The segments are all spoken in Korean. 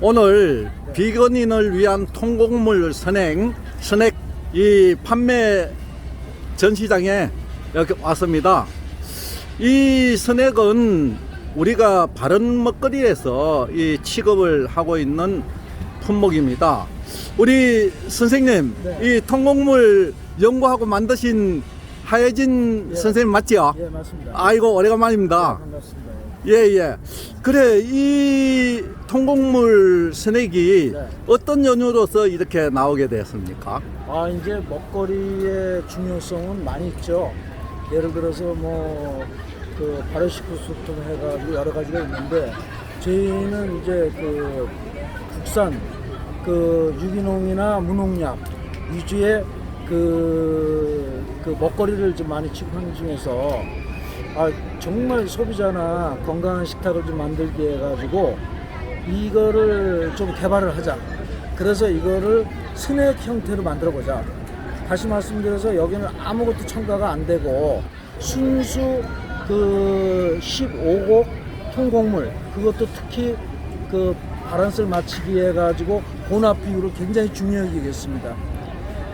오늘 비건인을 위한 통곡물 선행 스낵 이 판매 전시장에 이렇게 왔습니다. 이 스낵은 우리가 바른 먹거리에서 이 취급을 하고 있는 품목입니다. 우리 선생님, 네. 이 통곡물 연구하고 만드신 하예진 예. 선생님 맞지요? 예, 맞습니다. 아이고 오래간만입니다. 네, 반갑습니다. 예, 예. 그래, 이 통곡물 스낵이 네. 어떤 연유로서 이렇게 나오게 되었습니까? 아, 이제 먹거리의 중요성은 많이 있죠. 예를 들어서 뭐, 그, 발효식품부터 해가지고 여러 가지가 있는데, 저희는 이제 그, 국산, 그, 유기농이나 무농약 위주의 그, 그 먹거리를 좀 많이 취급하는 중에서, 아, 정말 소비자나 건강한 식탁을 좀 만들게 해가지고, 이거를 좀 개발을 하자. 그래서 이거를 스낵 형태로 만들어 보자. 다시 말씀드려서 여기는 아무것도 첨가가 안 되고 순수 그 15곡 통곡물 그것도 특히 그 바란스를 맞추기 해 가지고 혼합 비율을 굉장히 중요하게 여겼습니다.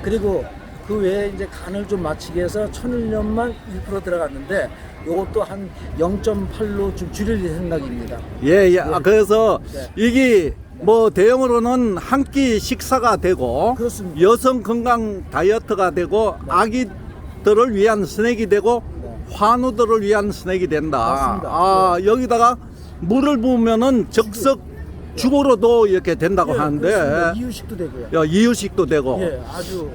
그리고 그 외에 이제 간을 좀 맞추기 해서 천일염만 1% 들어갔는데 이것도 한 0.8로 좀 줄일 생각입니다. 예, 예. 아, 그래서 네. 이게 뭐 대형으로는 한 끼 식사가 되고 그렇습니다. 여성 건강 다이어트가 되고 아기들을 위한 스낵이 되고 네. 환우들을 위한 스낵이 된다. 맞습니다. 아, 여기다가 물을 부으면은 적석 죽으로도 이렇게 된다고 예, 하는데 그렇습니다. 이유식도 되고요. 야, 이유식도 되고 예, 아주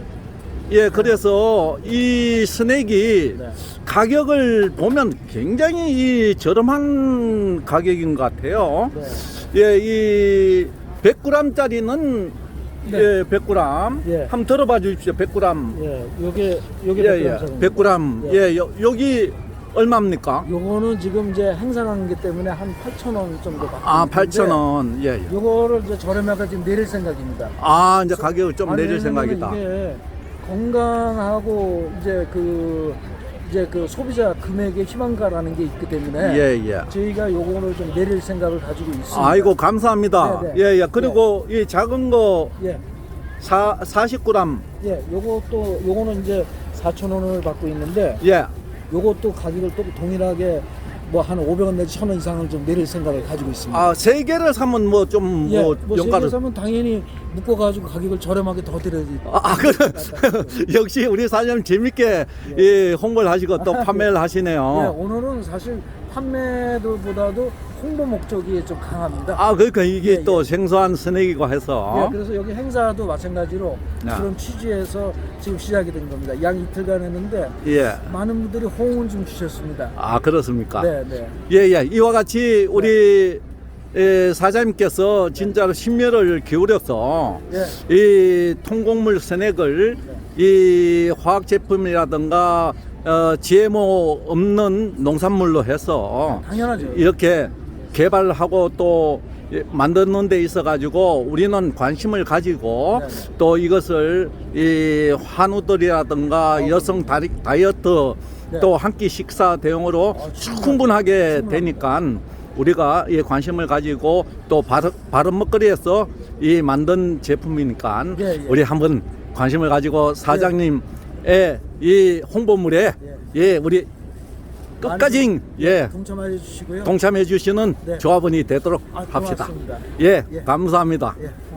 예, 그래서 이 스낵이 네. 가격을 보면 굉장히 이 저렴한 가격인 것 같아요. 네. 예, 이 100g짜리는 네. 예, 100g. 예. 한번 들어봐 주십시오. 100g. 예, 요게 요게 예, 예. 100g. 100g. 예, 여, 여기 얼마입니까? 요거는 지금 이제 행사하는 게 때문에 한 8,000원 정도 받고 아, 있는데 8,000원. 예, 예. 요거를 이제 저렴하게 지금 내릴 생각입니다. 아, 이제 가격을 좀 아니, 내릴 생각이다. 이게 건강하고 이제 그 이제 그 소비자 금액의 희망가라는 게 있기 때문에 예, 예. 저희가 요거를 좀 내릴 생각을 가지고 있습니다. 아이고, 감사합니다. 네, 네. 예, 예. 그리고 이 작은 거 예, 사, 40g. 예, 요것도 요거는 이제 4,000원을 받고 있는데 예. 요것도 가격을 또 동일하게 뭐 한 500원 내지 1,000원 이상을 좀 내릴 생각을 가지고 있습니다. 아, 세 개를 사면 뭐 좀뭐 예, 뭐 연가를 세계에서는 당연히 묶어 가지고 가격을 저렴하게 더 드려야 지. 아, 그 역시 우리 사장님 재밌게 예, 홍보를 하시고 또 판매를 예, 하시네요. 오늘은 사실 판매도보다도 홍보 목적이 좀 강합니다. 아, 그러니까 이게 예, 또 생소한 스낵이고 해서 예, 그래서 여기 행사도 마찬가지로 아. 그런 취지에서 지금 시작이 된 겁니다. 약 이틀간 했는데 예. 많은 분들이 호응을 좀 주셨습니다. 아, 그렇습니까? 네, 네. 예, 예. 이와 같이 우리 예, 사장님께서 진짜로 심혈을 기울여서 예. 이 통곡물 스낵을 이 화학 제품이라든가 어, GMO 없는 농산물로 해서 당연하죠. 이렇게 개발하고 또 예, 만드는 데 있어 가지고 우리는 관심을 가지고 네, 네. 또 이것을 이 한우들이라든가 여성 다리, 다이어트 어. 네. 또한 끼 식사 대용으로 아, 충분하죠. 충분하게. 되니까 우리가 이 관심을 가지고 또 바른, 바른 먹거리에서 이 만든 제품이니까 예, 예. 우리 한번 관심을 가지고 사장님의 이 홍보물에 예, 우리 끝까지 예 동참해 주시고요. 동참해 주시는 네. 조합원이 되도록 아, 합시다. 고맙습니다. 예, 예. 감사합니다. 예.